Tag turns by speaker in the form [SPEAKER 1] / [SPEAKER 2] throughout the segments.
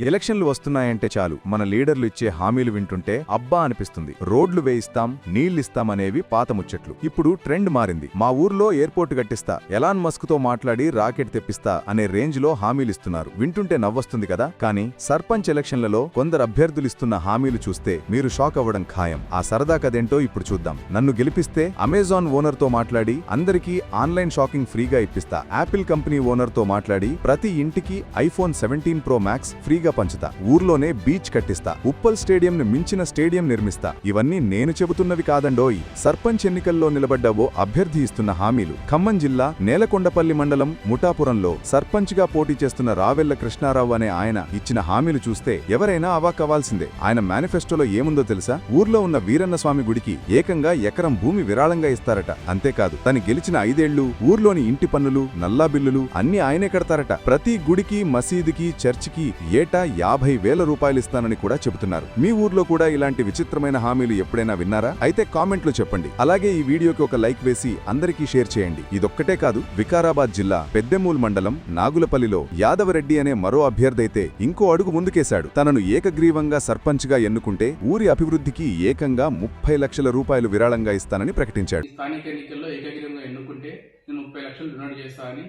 [SPEAKER 1] ఎలక్షన్లు వస్తున్నాయంటే చాలు. మన లీడర్లు ఇచ్చే హామీలు వింటుంటే అబ్బా అనిపిస్తుంది. రోడ్లు వేయిస్తాం నీళ్ళిస్తాం అనేవి పాత ముచ్చట్లు. ఇప్పుడు ట్రెండ్ మారింది. మా ఊర్లో ఎయిర్పోర్ట్ కట్టిస్తా ఎలాన్ మస్క్తో మాట్లాడి రాకెట్ తెప్పిస్తా అనే రేంజ్లో హామీలిస్తున్నారు వింటుంటే నవ్వొస్తుంది కదా. కానీ సర్పంచ్ ఎలక్షన్లలో కొందరు అభ్యర్థులు ఇస్తున్న హామీలు చూస్తే మీరు షాక్ అవ్వడం ఖాయం. ఆ సరదా కదేంటో ఇప్పుడు చూద్దాం. నన్ను గెలిపిస్తే అమెజాన్ ఓనర్తో మాట్లాడి అందరికీ ఆన్లైన్ షాపింగ్ ఫ్రీగా ఇప్పిస్తా. యాపిల్ కంపెనీ ఓనర్తో మాట్లాడి ప్రతి ఇంటికి ఐఫోన్ సెవెంటీన్ ప్రో మ్యాక్స్ ఫ్రీగా పంచుతా. ఊర్లోనే బీచ్ కట్టిస్తా. ఉప్పల్ స్టేడియంను మించిన స్టేడియం నిర్మిస్తా. ఇవన్నీ నేను చెబుతున్నవి కాదండోయ్. సర్పంచ్ ఎన్నికల్లో నిలబడ్డ ఓ అభ్యర్థి ఇస్తున్న హామీలు. ఖమ్మం జిల్లా నేలకొండపల్లి మండలం ముఠాపురంలో సర్పంచ్గా పోటీ చేస్తున్న రావెల్ల కృష్ణారావు అనే ఆయన ఇచ్చిన హామీలు చూస్తే ఎవరైనా అవాక్కవ్వాల్సిందే ఆయన మేనిఫెస్టోలో ఏముందో తెలుసా? ఊర్లో ఉన్న వీరన్న స్వామి గుడికి ఏకంగా ఎకరం భూమి విరాళంగా ఇస్తారట. అంతేకాదు తను గెలిచిన ఐదేళ్ళు ఊర్లోని ఇంటి పన్నులు నల్లా బిల్లులు అన్ని ఆయనే కడతారట. ప్రతి గుడికి మసీదుకి చర్చికి ఏటా యాభై వేల రూపాయలు ఇస్తానని కూడా చెబుతున్నారు. మీ ఊర్లో కూడా ఇలాంటి విచిత్రమైన హామీలు ఎప్పుడైనా విన్నారా? అయితే కామెంట్లు చెప్పండి. అలాగే ఈ వీడియోకి ఒక లైక్ వేసి అందరికీ షేర్ చేయండి. ఇదొక్కటే కాదు వికారాబాద్ జిల్లా పెద్దెమూల్ మండలం నాగులపల్లిలో యాదవరెడ్డి అనే మరో అభ్యర్థైతే ఇంకో అడుగు ముందుకేశాడు. తనను ఏకగ్రీవంగా సర్పంచ్గా ఎన్నుకుంటే ఊరి అభివృద్ధికి ఏకంగా ముప్పై లక్షల రూపాయలు విరాళంగా ఇస్తానని ప్రకటించాడు.
[SPEAKER 2] స్థానిక ఎన్నికల్లో ఏకగ్రీవంగా ఎన్నుకుంటే నేను ముప్పై లక్షలు డొనేట్ చేస్తానని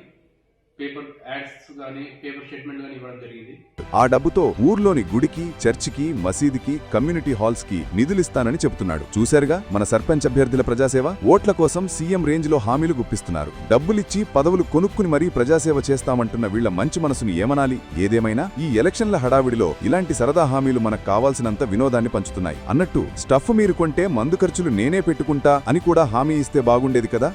[SPEAKER 2] పేపర్ యాడ్స్ కానీ పేపర్ స్టేట్మెంట్ కానీ ఇవ్వడం జరిగింది.
[SPEAKER 1] ఆ డబ్బుతో ఊర్లోని గుడికి చర్చికి మసీదుకి కమ్యూనిటీ హాల్స్కి నిధులిస్తానని చెబుతున్నాడు చూశారుగా? మన సర్పంచ్ అభ్యర్థుల ప్రజాసేవ ఓట్ల కోసం సీఎం రేంజ్లో హామీలు గుప్పిస్తున్నారు. డబ్బులిచ్చి పదవులు కొనుక్కుని మరీ ప్రజాసేవ చేస్తామంటున్న వీళ్ళ మంచి మనసును ఏమనాలి? ఏదేమైనా? ఈ ఎలక్షన్ల హడావిడిలో ఇలాంటి సరదా హామీలు మనకు కావాల్సినంత వినోదాన్ని పంచుతున్నాయి. అన్నట్టు స్టఫ్ మీరు కొంటే మందు ఖర్చులు నేనే పెట్టుకుంటా అని కూడా హామీ ఇస్తే బాగుండేది కదా?